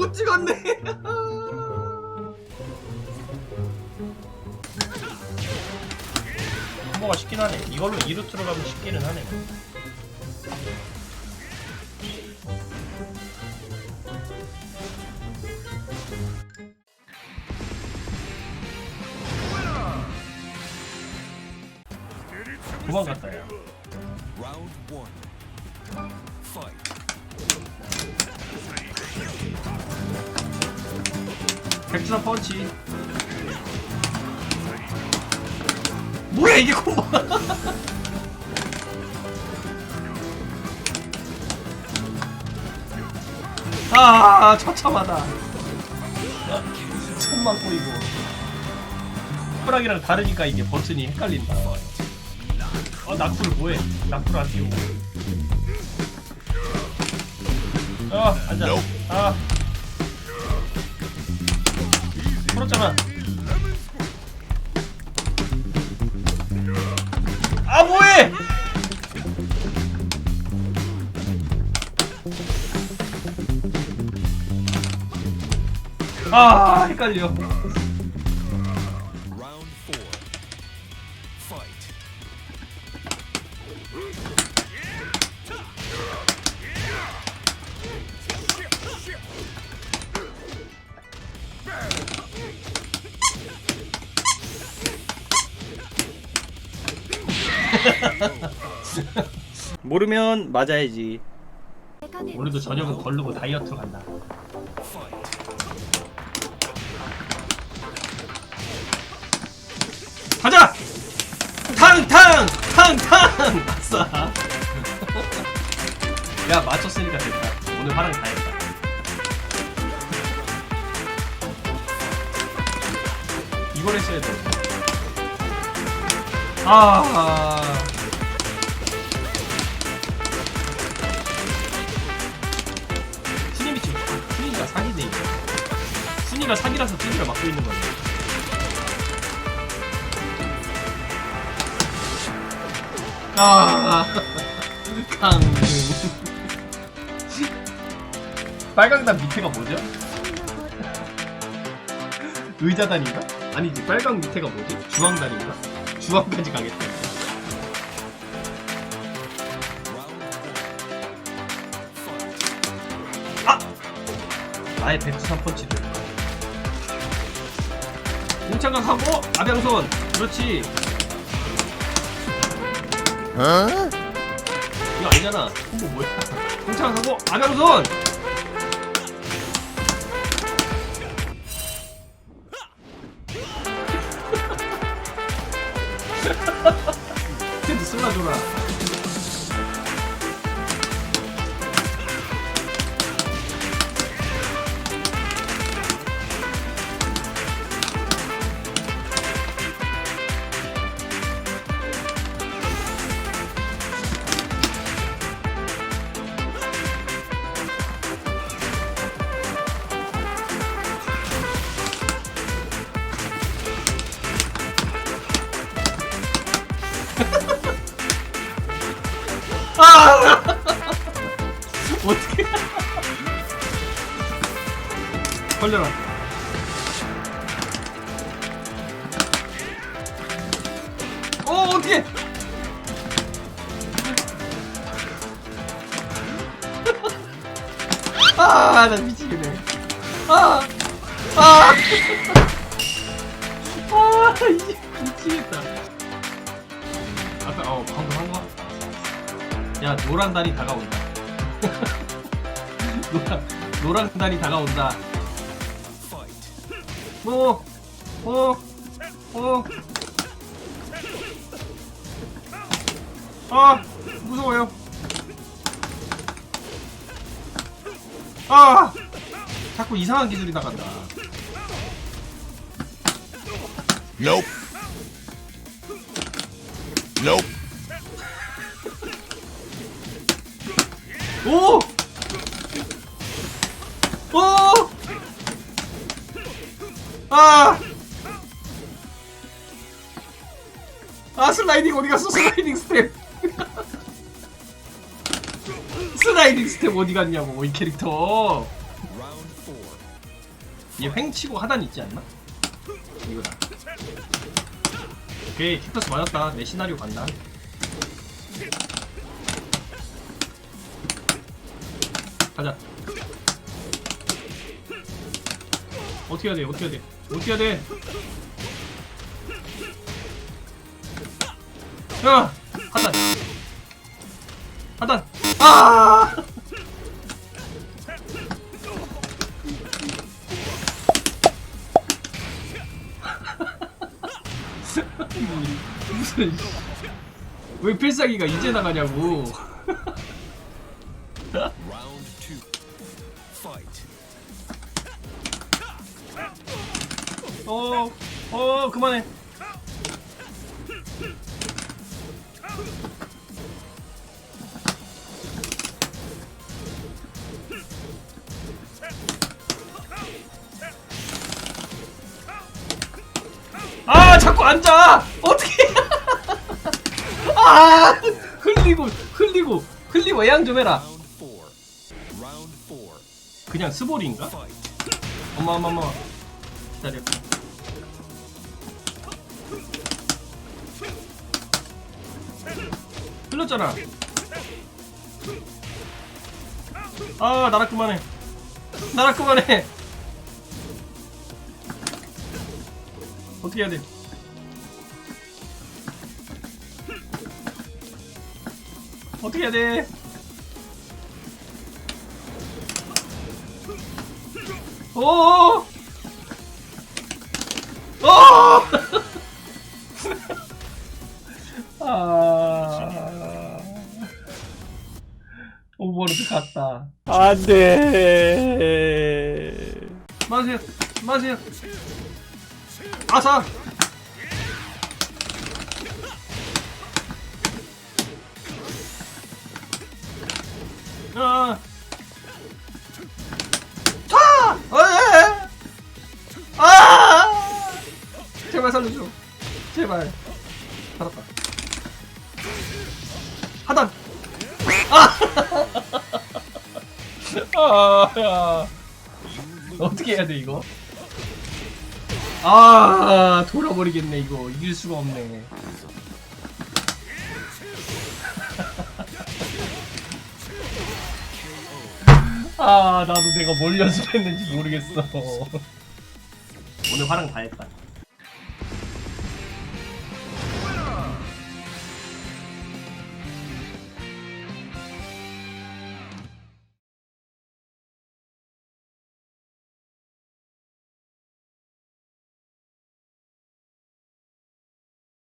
못 찍었네. 콤보가 쉽긴 하네. 이걸로 2루트로 가면 쉽기는 하네. 도망갔다 야. Round one. Fight. 백투나 펀치. 뭐야 이게 콤보? 아 처참하다. 손만 꼬이고. 호랑이랑 다르니까 이게 버튼이 헷갈린다. 어 낙구를 뭐해? 낙구를 안 띄우고. 어 앉아. 아. 풀었잖아. 아 뭐해? 아 헷갈려. 모르면 맞아야지. 오늘도 저녁은 걸르고 다이어트로 간다. 가자! 탕탕! 탕탕! 아싸! 야 맞췄으니까 됐다. 오늘 화랑 다 했다. 이걸 했어야 돼. 아. 순이가 사기라서 순이가 막고 있는 거네. 아, 강릉. 빨강단 밑에가 뭐죠? 의자단인가? 아니지, 빨강 밑에가 뭐지? 중앙단인가? 중앙까지 가겠다. 아! 아예 백두산 펀치를. 공창각 하고, 아병손. 그렇지. 이거 아니잖아. 홍보 뭐야? 공창각 하고, 아병손! 스탠드 쏠라줘라. 걸려라. 어 어떻게? 아, 나 미치겠네. 아, 아, 아, 이제 미치겠다. 아까 어 방금 한 거? 야 노란 달이 다가온다. 노란 노란 달이 다가온다. 오, 오, 오. 아 무서워요. 아 자꾸 이상한 기술이 나간다. Nope. 오! 아! 아, 슬라이딩 어디 갔어? 슬라이딩 스텝. 슬라이딩 스텝 어디 갔냐고, 이 캐릭터. 얘 횡치고 하단 있지 않나? 이거다. 오케이 킥터스 맞았다. 내 시나리오 간다. 가자. 어떻게 해야 돼? 어떻게 해야 돼? 어떻게 해야 돼? 야! 하단! 하단! 아! 무슨 왜 필살기가 이제 나가냐고 어, 어, 그만해. 아, 자꾸 앉아! 어떻게? 아, 흘리고, 흘리고, 흘리고 애양 좀 해라. 그냥 스볼인가? 엄마, 엄마, 엄마. 기다려. 흘렀잖아. 아, 나락 그만해. 나락 그만해. 어떻게 해야 돼? 어떻게 해야 돼? 오! 오! 로드 갔다. 안 돼. 마세요. 마세요. 아사. 아. 타! 어, 에! 아! 제발 살려줘. 제발. 살았다. 하단. 아! 야. 어떻게 해야 돼 이거? 아 돌아버리겠네 이거 이길 수가 없네. 아 나도 내가 뭘 연습했는지 모르겠어. 오늘 화랑 다 했다.